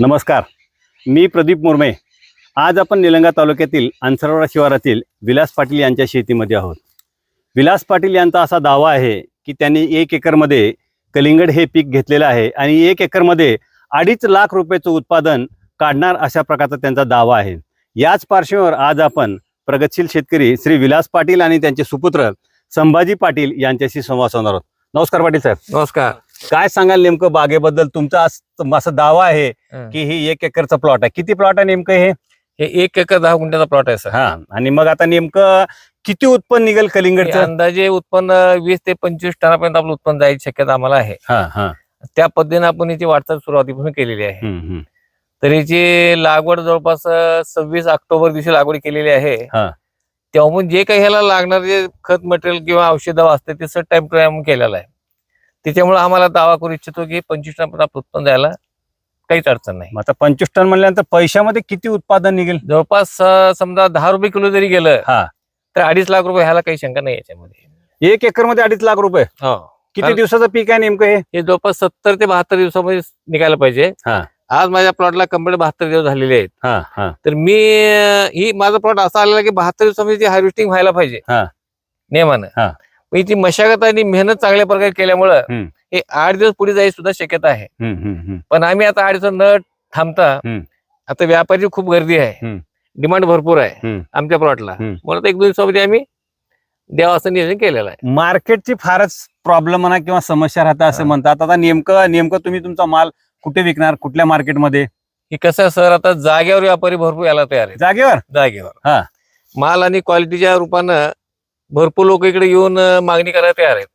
नमस्कार मी प्रदीप मुर्मे. आज आपण निलंगा तालुक्यातील अंसरवाडा शिवारातील विलास पाटील यांच्या शेतीमध्ये आहोत. विलास पाटील यांचा असा दावा आहे की त्यांनी एक एकरमध्ये कलिंगड हे पीक घेतलेलं आहे आणि एक एकरमध्ये अडीच लाख रुपयाचं उत्पादन काढणार अशा प्रकारचा त्यांचा दावा आहे. याच पार्श्वभूमीवर आज आपण प्रगतशील शेतकरी श्री विलास पाटील आणि त्यांचे सुपुत्र संभाजी पाटील यांच्याशी संवाद साधणार आहोत. नमस्कार पाटील साहेब. नमस्कार. काय सांगाल नेमकं बागेबद्दल? तुमचा अस- दावा आहे की ही एक एकरचा प्लॉट आहे. किती प्लॉट आहे नेमकं हे? हे एक एकर दहा गुंठ्याचा प्लॉट आहे सर. हा. आणि मग आता नेमकं किती उत्पन्न निघेल कलिंगडचं? अंदाजे उत्पन्न वीस ते पंचवीस टनापर्यंत आपलं उत्पन्न जायची शक्यता आम्हाला आहे. हा हा. त्या पद्धतीने आपण याची वाटचाल सुरुवातीपासून केलेली आहे. तर याची लागवड जवळपास सव्वीस ऑक्टोबर दिवशी लागवड केलेली आहे. हा. तेव्हा जे काही ह्याला लागणार जे खत मटेरियल किंवा औषधं असते ते सर टाइम टू टाइम केलेलं आहे. त्याच्यामुळे आम्हाला दावा करू इच्छितो की पंचवीस टनापर्यंत आपलं उत्पन्न जायला काहीच अडचण नाही. मग आता पंचवीस टन म्हणल्यानंतर पैशामध्ये किती उत्पादन निघेल? जवळपास अं, समजा दहा रुपये किलो जरी गेलं हा. तर अडीच लाख रुपये ह्याला काही शंका नाही याच्यामध्ये. एक एकरमध्ये अडीच लाख रुपये? हो. किती कारण- दिवसाचं पीक आहे नेमकं हे? हे जवळपास सत्तर ते बहात्तर दिवसामध्ये निघायला पाहिजे. हा. आज माझ्या प्लॉटला कंप्लीट बहात्तर दिवस झालेले आहेत. हा हा. तर मी अं, ही माझा प्लॉट असा आलेला की बहात्तर दिवसामध्ये हार्वेस्टिंग व्हायला पाहिजे. हा. नियमानं. हा. पण ती मशागत आणि मेहनत चांगल्या प्रकारे केल्यामुळं. हे आठ दिवस पुढे जायची सुद्धा शक्यता आहे. पण आम्ही आता आठ दिवस न थांबता. आता व्यापारी खूप गर्दी आहे. डिमांड भरपूर आहे. आमच्या प्लॉटला. म्हणून एक दोन दिवसामध्ये आम्ही द्यावं असं नियोजन केलेलं आहे मार्केटची फारच प्रॉब्लेम म्हणा किंवा समस्या राहतात असं हा. म्हणतात आता नेमकं नेमकं तुम्ही तुमचा माल कुठे विकणार कुठल्या मार्केटमध्ये की कसं आहे सर आता जागेवर व्यापारी भरपूर यायला तयार आहेत जागेवर जागेवर हा. माल आणि क्वालिटीच्या रूपानं भरपूर लोक इकडे येऊन अं, मागणी करायला तयार आहेत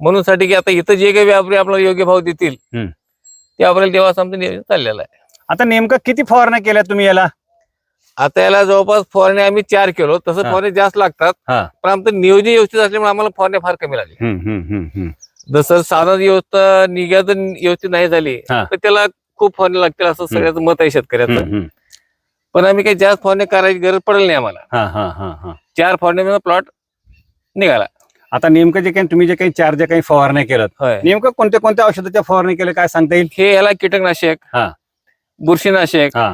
म्हणून साठी की आता इथं जे काही व्यापारी आपल्याला योग्य भाव देतील हम्म. ते आपल्याला देवाचं आमचं नियोजन चाललेलं आहे आता नेमकं किती फवारण्या केल्या तुम्ही याला आता याला जवळपास फवारणी आम्ही चार केलो तसं हा. फवारणी जास्त लागतात हा. पण आमचं नियोजन व्यवस्थित असल्यामुळे आम्हाला फवारण्या फार कमी लागली हम्म, हम्म, हम्म, हम्म. जसं साधा व्यवस्था निघा जर व्यवस्थित नाही झाली हा. तर त्याला खूप फवारणी लागतील असं सगळ्याचं मत आहे शेतकऱ्याचं हम्म. पण आम्ही काही जास्त फवारणी करायची गरज पडेल नाही आम्हाला हा हा हा हा चार फवारणी प्लॉट निघाला आता नेमकं जे काही तुम्ही जे काही चार जे काही फवारण्या केलं होय नेमकं कोणत्या कोणत्या औषधाच्या फवारणी केल्या काय सांगता येईल हे याला कीटकनाशक हा. बुरशीनाशक हा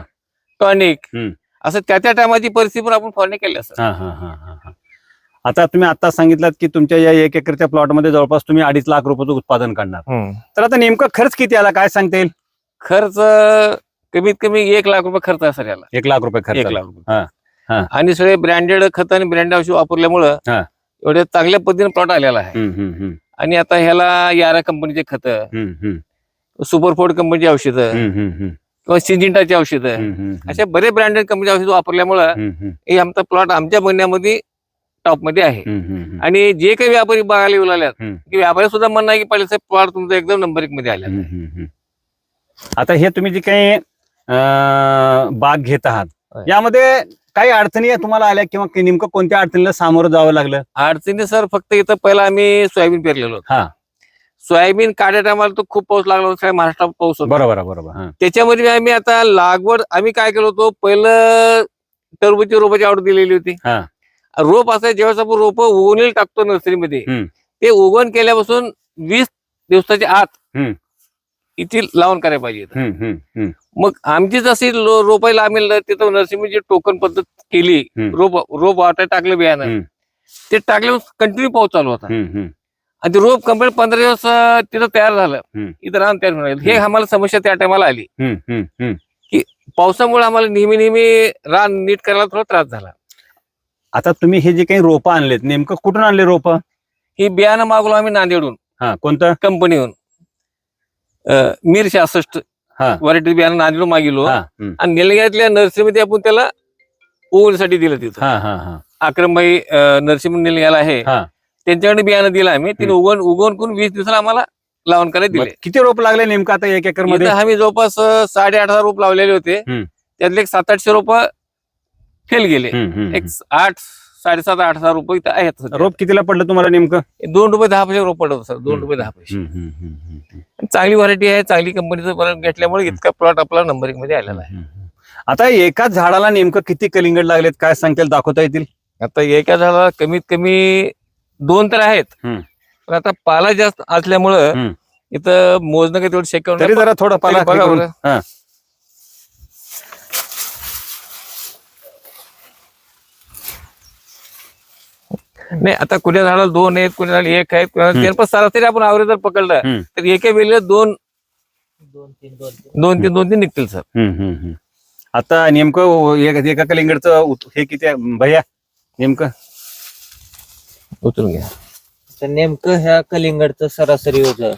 टॉनिक हम्म. असं त्या त्या टायमाची परिस्थिती पण आपण फवारणी केली असं हा हा हा हा हा. आता तुम्ही आता सांगितलं की तुमच्या या एक एकरच्या प्लॉटमध्ये जवळपास तुम्ही अडीच लाख रुपयाचं उत्पादन काढणार तर आता नेमकं खर्च किती आला काय सांगता येईल खर्च कमीत कमी एक लाख रुपये खर्च सर याला एक लाख रुपये खर्च एक आला. लाख हा, रुपये हा. आणि सगळे ब्रँडेड खत आणि ब्रँडेड औषध वापरल्यामुळं हा. एवढ्या चांगल्या पद्धतीने प्लॉट आलेला आहे. आणि आता ह्याला यारा कंपनीचे खत सुपरफोर्ड कंपनीची औषधं किंवा सिंजिंटाची औषधं. अशा बरेच ब्रँडेड कंपनीचे औषध वापरल्यामुळं हे आमचा प्लॉट आमच्या महिन्यामध्ये टॉपमध्ये आहे आणि जे काही व्यापारी बघायला येऊ लागल्यात. की व्यापारी सुद्धा म्हणणं आहे की पहिले साहेब प्लॉट तुमचा एकदम नंबर एक मध्ये आला. आता हे तुम्ही जे काही बाग घेत आहात. यामध्ये काही अडचणी आहे तुम्हाला आल्या किंवा की नेमकं कोणत्या अडचणीला सामोरं जावं लागलं अडचणी सर फक्त इथं पहिला आम्ही सोयाबीन पेरलेलो होतो हा. सोयाबीन काढ्या टायमाला तो खूप पाऊस लागला होता महाराष्ट्रात पाऊस होता बरोबर आहे, बरोबर हा. त्याच्यामध्ये आम्ही आता लागवड आम्ही काय केलं होतो पहिलं टरबूजची रोपाची ऑर्डर दिलेली होती हा. रोप असं जेव्हा आपण रोप उगवलेली टाकतो नर्सरीमध्ये हम्म. ते उगवण केल्यापासून वीस दिवसाच्या आत हम्म. इथे लावून करायला पाहिजे हम्म, मग आमची जशी लो- रोपायला आम्ही ल- तिथं नर्सरीची टोकन पद्धत केली हम्म. रोप रोप वाटायला टाकलं बियाणं. हम्म. ते टाकल्यावर कंटिन्यू पाऊस चालू होता. हम्म, हम्म. आणि ते रोप कंप्लीट पंधरा दिवस अं, तिथं तयार झालं. हम्म. इथं रान तयार होणार हे आम्हाला समस्या त्या टायमाला आली. हम्म, हम्म, हम्म. पावसामुळे आम्हाला नेहमी नेहमी रान नीट करायला थोडा त्रास झाला. आता तुम्ही हे जे काही रोपं आणलेत नेमकं कुठून आणले रोपं? ही बियाणं मागवलो आम्ही नांदेडून हा कोणतं? कंपनीहून. मीर सहासष्ट. व्हरायटी बियाणं नांदेडून मागिलो. आणि निलंग्यातल्या नर्सरीमध्ये आपण त्याला उगवण्यासाठी दिलं तिथं. अक्रमबाई नर्सरी निलंग्याला आहे. त्यांच्याकडे बियाणं दिलं आम्ही. तिने उगवून उगवून करून वीस दिवसाला आम्हाला लावून करायला दिले. किती रोप लागले नेमकं आता एक एकरमध्ये आम्ही जवळपास साडे आठ हजार रोप लावलेले होते. त्यातले एक सात आठशे रोप फेल गेले. एक आठ साडेसात आठ हजार रुपये इथं आहेत. सध्या. रोप कितीला पडलं तुम्हाला नेमकं दोन रुपये दहा पैसे रोप पडत सर दोन. रुपये दहा पैसे हम्म, हम्म, हम्म, हम्म, हम्म. चांगली व्हरायटी आहे चांगली कंपनीचं घेतल्यामुळे इतका प्लॉट आपला नंबर एक मध्ये आलेला आहे हम्म, हम्म. आता एकाच झाडाला नेमकं किती कलिंगड लागलेत काय सांगतील दाखवता येतील आता एका झाडाला कमीत कमी दोन तर आहेत हम्म. पण आता पाला जास्त असल्यामुळं हम्म. इथं मोजणं काही तेवढं शक्य तरी. जरा थोडं पाला तरी बघा करून- बरं. हा. नाही आता कुण्या झाडाला दोन आहेत कुण्या झाडाला एक आहेत कुण्या. तीन पण सरासरी आपण आवरेज जर पकडलं. तर एका वेळेला दोन दोन तीन दोन तीन निघतील सर हम्म, हम्म, हम्म. आता नेमकं एक- एका कलिंगडचं उत- हे किती आहे? भैया नेमकं उचलून घ्या तर नेमकं ह्या कलिंगडचं सरासरी वजन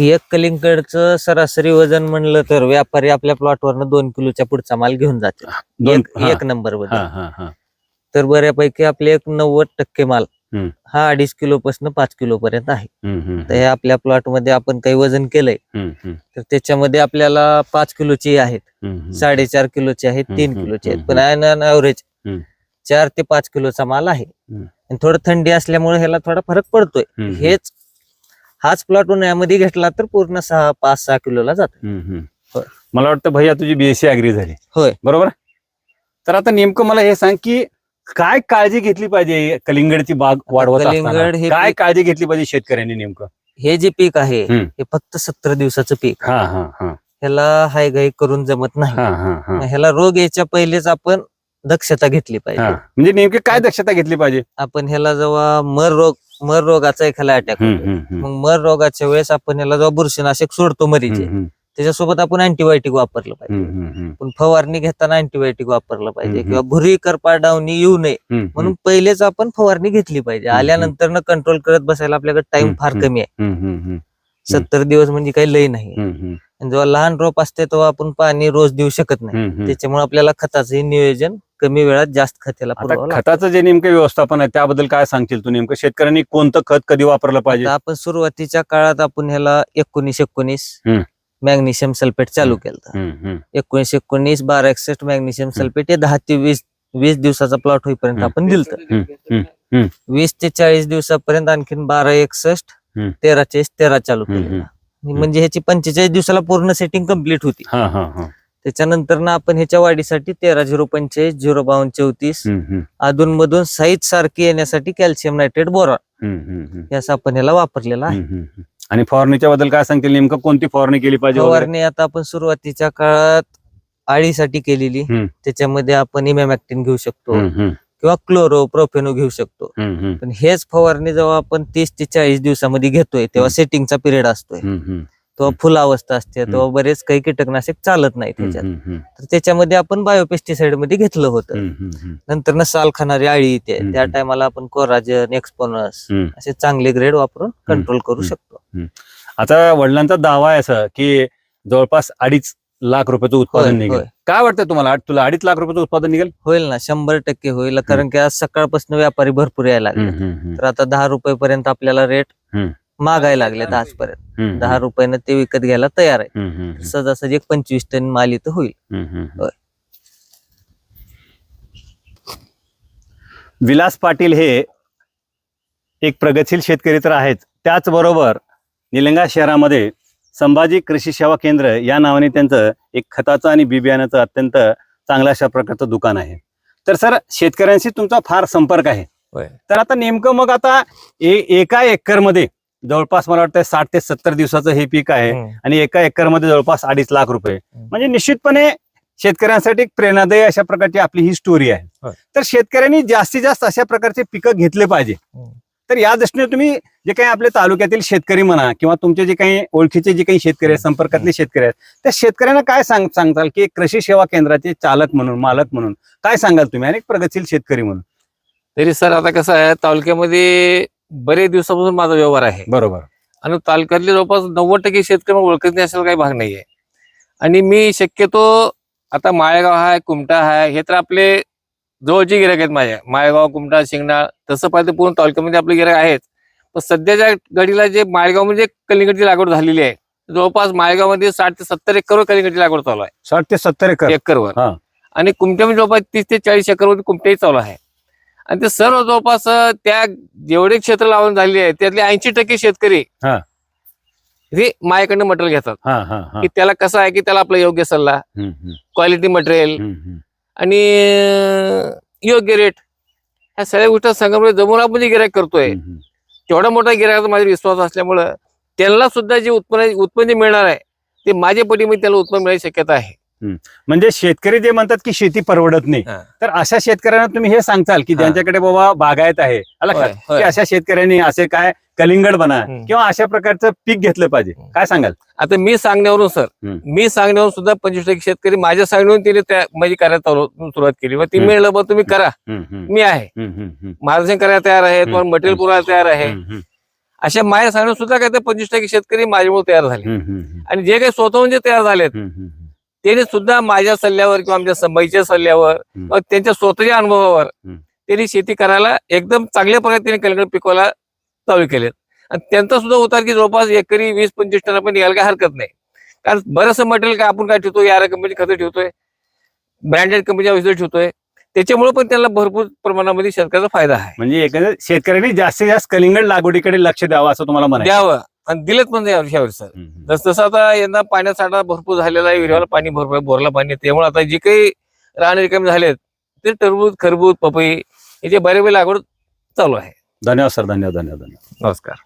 एक कलिंगडचं सरासरी वजन म्हणलं तर व्यापारी आपल्या प्लॉटवरनं दोन किलोच्या पुढचा माल घेऊन जाते. एक- हा, एक नंबर वजन. तर बऱ्यापैकी आपले एक नव्वद टक्के माल. हा अडीच किलो पासून पाच किलो पर्यंत आहे तर हे आपल्या प्लॉटमध्ये आपण काही वजन केलंय तर त्याच्यामध्ये आपल्याला पाच किलोची आहेत. साडेचार किलोचे आहेत तीन किलोचे आहेत. पण ऍव्हरेज. चार ते पाच किलोचा माल आहे. आणि थोडं थंडी असल्यामुळे ह्याला थोडा फरक पडतोय. हेच हाच प्लॉट उन्हाळ्यामध्ये घेतला तर पूर्ण सहा पाच सहा किलोला जातो. मला वाटतं भैया तुझी बीएससी अग्री झाली. होय. बरोबर? तर आता नेमकं मला हे सांग की काय काळजी घेतली पाहिजे कलिंगडची बाग वाढवत कलिंगड? हे काय काळजी घेतली पाहिजे शेतकऱ्यांनी नेमकं? हे जे पीक आहे. हे फक्त सत्तर दिवसाचं पीक ह्याला हाय घाई करून जमत नाही. हा हा हा. ह्याला रोग यायच्या पहिलेच आपण दक्षता घेतली. पाहिजे. म्हणजे नेमकी काय दक्षता घेतली पाहिजे? आपण ह्याला जेव्हा मर रोग मर रोगाचा एखादा अटॅक. मग मर रोगाच्या वेळेस आपण ह्याला जेव्हा बुरशीनाशक सोडतो मरीचे त्याच्यासोबत आपण अँटीबायोटिक वापरलं पाहिजे. पण फवारणी घेताना अँटीबायोटिक वापरलं पाहिजे. किंवा भुरी करपा डावणी येऊ नये म्हणून पहिलेच आपण फवारणी घेतली पाहिजे. आल्यानंतर कंट्रोल करत बसायला आपल्याकडे टाइम. फार कमी आहे सत्तर दिवस म्हणजे काही लय नाही आणि जेव्हा लहान रोप असते तेव्हा आपण पाणी रोज देऊ शकत नाही. त्याच्यामुळे आपल्याला खताचं नियोजन कमी वेळात जास्त खतेला आता पुरवावं लागतं. खताचं जे नेमकं व्यवस्थापन आहे त्याबद्दल काय सांगशील तू नेमकं? शेतकऱ्यांनी कोणतं खत कधी वापरलं पाहिजे? आता आपण सुरुवातीच्या काळात आपण ह्याला एकोणीस एकोणीस हम्म. मॅग्नेशियम सल्फेट चालू केलं हम्म, हम्म, एकोणीस एकोणीस बारा एकसष्ट मॅग्नेशियम सल्फेट हे दहा ते वीस वीस दिवसाचा प्लॉट होईपर्यंत हम्म. आपण दिलत. हम्म, हम्म. वीस ते चाळीस दिवसापर्यंत आणखीन बारा एकसष्ट हम्म. तेरा चाळीस तेरा चालू हम्म, केलं म्हणजे ह्याची पंचेचाळीस दिवसाला पूर्ण सेटिंग कंप्लीट होती. हा हा हा. त्याच्यानंतर ना आपण ह्याच्या वाढीसाठी तेरा झिरो पंचेचाळीस झिरो बावन्न चौतीस अधून मधून साईज सारखी येण्यासाठी कॅल्शियम नायट्रेट बोरा हम्म, हम्म, हम्म. याचा आपण ह्याला वापरलेला आहे. आणि फवारणीच्या बद्दल काय सांगतील नेमकं कोणती फवारणी केली पाहिजे? फवारणी आता आपण सुरुवातीच्या काळात आळीसाठी केलेली. त्याच्यामध्ये आपण इमॅमॅक्टिन घेऊ शकतो किंवा क्लोरो प्रोफेनो घेऊ शकतो पण हेच फवारणी जेव्हा आपण तीस ते चाळीस दिवसामध्ये घेतोय तेव्हा. सेटिंगचा पिरियड असतोय हम्म, हम्म, तेव्हा फुल अवस्था असते तेव्हा बरेच काही कीटकनाशक चालत नाही त्याच्यात तर त्याच्यामध्ये आपण बायोपेस्टिसाइडमध्ये घेतलं होतं. नंतर ना साल खाणारी आळी येते. हम्म. त्या टायमाला आपण कोराजन एक्सपोनस. असे चांगले ग्रेड वापरून कंट्रोल करू. शकतो. आता वडिलांचा दावा आहे असं की जवळपास अडीच लाख रुपयाचं उत्पादन निघेल. काय वाटतं तुम्हाला? तुला अडीच लाख रुपयाचं उत्पादन निघेल? होईल ना शंभर टक्के होईल. कारण की आज सकाळपासून व्यापारी भरपूर यायला लागले. तर आता दहा रुपये पर्यंत आपल्याला रेट. मागायला लागलेत आजपर्यंत. हम्म, दहा रुपयानं ते विकत घ्यायला तयार आहे हम्म, हम्म, हम्म, सहजासहजी एक पंचवीस टन माल इथं होईल. हम्म, हम्म, हम्म. होय. विलास पाटील हे एक प्रगतशील शेतकरी तर आहेत. त्याचबरोबर निलंगा शहरामध्ये संभाजी कृषी सेवा केंद्र या नावाने त्यांचं एक खताचं आणि बी बियाण्याचं अत्यंत चांगल्या अशा प्रकारचं दुकान आहे. तर सर शेतकऱ्यांशी तुमचा फार संपर्क आहे. होय. तर आता नेमकं मग आता ए- एका एकरमध्ये जवळपास मला वाटतं साठ ते सत्तर दिवसाचं हे पीक आहे. आणि एका एकरमध्ये जवळपास अडीच लाख रुपये. म्हणजे निश्चितपणे शेतकऱ्यांसाठी एक प्रेरणादायी अशा प्रकारची आपली ही स्टोरी आहे होय. तर शेतकऱ्यांनी जास्तीत जास्त अशा प्रकारचे पिकं घेतले पाहिजे. तर या दृष्टीने तुम्ही जे काही आपल्या तालुक्यातील शेतकरी म्हणा किंवा तुमचे जे काही ओळखीचे जे काही शेतकरी आहेत संपर्कातले शेतकरी आहेत त्या शेतकऱ्यांना काय सांग सांगताल की कृषी सेवा केंद्राचे चालक म्हणून मालक म्हणून काय सांगाल तुम्ही आणि एक प्रगतशील शेतकरी म्हणून तरी सर आता कसं आहे तालुक्यामध्ये बरेच दिवसापासून माझा व्यवहार आहे. बरोबर. आणि तालुक्यातले जवळपास नव्वद टक्के शेतकरी ओळखत नाही असा काही भाग नाहीये. आणि मी शक्यतो आता माळेगाव आहे कुमटा आहे हे तर आपले जवळचे गिरायक आहेत माझ्या माळेगाव कुमटा शिंगणा तसं पाहिजे पूर्ण तालुक्यामध्ये आपले गिरायक आहेत. पण सध्याच्या घडीला जे माळेगावमध्ये कलिंगडची लागवड झालेली आहे जवळपास माळेगावमध्ये साठ ते सत्तर एकरवर कलिंगडची लागवड चालू आहे. साठ ते सत्तर एकर. एकरवर. हा. आणि कुमट्यामध्ये जवळपास तीस ते चाळीस एकरवरती कुमट्याही चालू आहे. आणि ते सर्व जवळपास त्या जेवढे क्षेत्र लावून झालेले आहे त्यातले ऐंशी टक्के शेतकरी हा. हे माझ्याकडनं मटेरियल घेतात हा हा हा की त्याला कसं आहे की त्याला आपला योग्य सल्ला हम्म, हम्म, क्वालिटी मटेरियल हम्म, हम्म. आणि अं, योग्य रेट ह्या सगळ्या गोष्टी संघामध्ये जमून आपण जे गिरायक करतोय हम्म, हम्म. तेवढा मोठा गिरायकाचा माझा विश्वास असल्यामुळं त्यांना सुद्धा जे उत्पन्न उत्पन्न जे मिळणार आहे ते माझ्या पटीमध्ये त्याला उत्पन्न मिळायची शक्यता आहे म्हणजे शेतकरी जे म्हणतात की शेती परवडत नाही. तर अशा शेतकऱ्यांना तुम्ही हे सांगताल की. ज्यांच्याकडे बाबा बागायत आहे आलं का? अशा शेतकऱ्यांनी असे काय कलिंगड बना. किंवा अशा प्रकारचं पीक घेतलं पाहिजे. काय सांगाल आता मी सांगण्यावरून सर. मी सांगण्यावरून सुद्धा पंचवीस टक्के शेतकरी माझ्या सांगण्यावरून तिने त्या करायला चालू- सुरुवात केली मग ती. मिळलं मग तुम्ही करा मी आहे मार्गदर्शन करायला तयार आहे तुम्हाला. मटेरियल पुरवायला तयार आहे अशा माझ्या सांगण्यावर सुद्धा काय पंचवीस टक्के शेतकरी माझ्यामुळे तयार झाले आणि जे काही स्वतःहून जे तयार झालेत त्यांनी सुद्धा माझ्या सल्ल्यावर किंवा आमच्या संभाईच्या सल्ल्यावर. किंवा त्यांच्या स्वतःच्या अनुभवावर. त्यांनी शेती करायला एकदम चांगल्या प्रकारे त्यांनी कलिंगड पिकवायला चालू केलेत. आणि त्यांचा सुद्धा उतार की जवळपास एकरी वीस पंचवीस टन आपण यायला काय हरकत नाही. कारण बरंचसं मटेरियल काय आपण काय ठेवतो या कंपनी खतं ठेवतोय. ब्रँडेड कंपनीच्या औषधं ठेवतोय. त्याच्यामुळे पण त्यांना भरपूर प्रमाणामध्ये शेतकऱ्याचा फायदा आहे. म्हणजे एकंदर शेतकऱ्यांनी जास्तीत जास्त कलिंगड लागवडीकडे लक्ष द्यावं असं तुम्हाला द्यावं. आणि दिलेत पण यावर्षी सर हम्म, हम्म. जस जसं आता यंदा पाण्याचा साठा भरपूर झालेला आहे विहिरीला पाणी भरपूर बोरला पाणी. त्यामुळे आता जे काही रान रिकामी झालेत ते टरबूज खरबूज पपई याचे बरेचसे लागवड चालू आहे धन्यवाद सर धन्यवाद धन्यवाद धन्यवाद नमस्कार